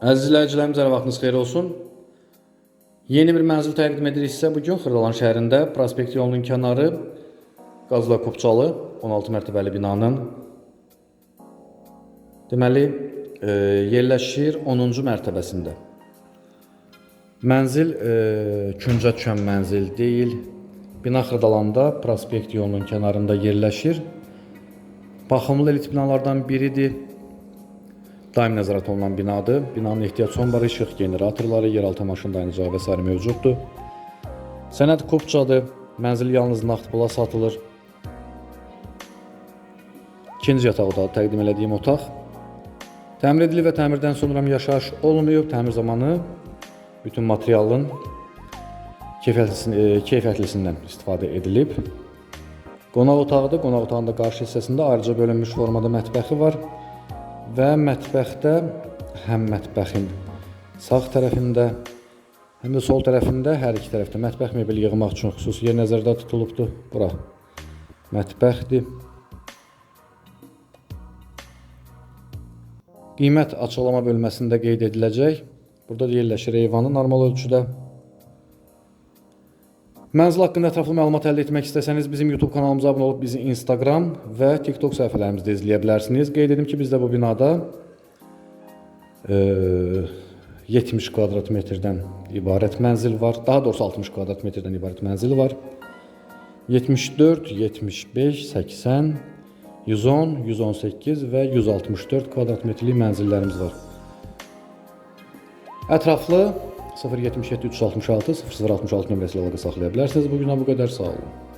Əziz izləyicilərimiz, hər vaxtınız xeyir olsun. Yeni bir mənzil təqdim edirik sizə. Bu gün Xırdalan şəhərində prospekt yolunun kənarı Qazla Kupçalı 16 mərtəbəli binanın deməli e, yerləşir 10-cu mərtəbəsində. Mənzil e, küncə düşən mənzil deyil. Bina Xırdalanda prospekt yolunun kənarında yerləşir. Baxımlı elit binalardan biridir. Daim nəzarət olunan binadır. Binanın ehtiyac sonbarı, işıq generatorları, yeraltı maşın dayanıcağı və s. mövcuddur. Sənəd kupçadır. Mənzil yalnız nağd pula satılır. İkinci yataq otağı təqdim elədiyim otaq. Təmir edilib və təmirdən sonra yaşayış olunuyub. Təmir zamanı bütün materialın keyfiyyətlisin- e, keyfiyyətlisindən istifadə edilib. Qonaq otağıdır. Qonaq otağında qarşı hissəsində ayrıca bölünmüş formada mətbəxi var və mətbəxdə həm mətbəxin sağ tərəfində, həm də sol tərəfində hər iki tərəfdə mətbəx mebeli yığmaq üçün xüsusi yer nəzərdə tutulubdur. Bura mətbəxdir. Qiymət açıqlama bölməsində qeyd ediləcək. Burada da yerləşir eyvanı normal ölçüdə. Mənzil haqqında ətraflı məlumat əldə etmək istəsəniz bizim YouTube kanalımıza abunə olub bizi Instagram və TikTok səhifələrimizdə izləyə bilərsiniz. Qeyd edim ki, bizdə bu binada e, 70 kvadrat metrdən ibarət mənzil var. Daha doğrusu 60 kvadrat metrdən ibarət mənzil var. 74, 75, 80, 110, 118 və 164 kvadrat metrlik mənzillərimiz var. Ətraflı 077 366 0066 nömrəsi ilə əlaqə saxlaya bilərsiniz. Bu günə bu qədər sağ olun.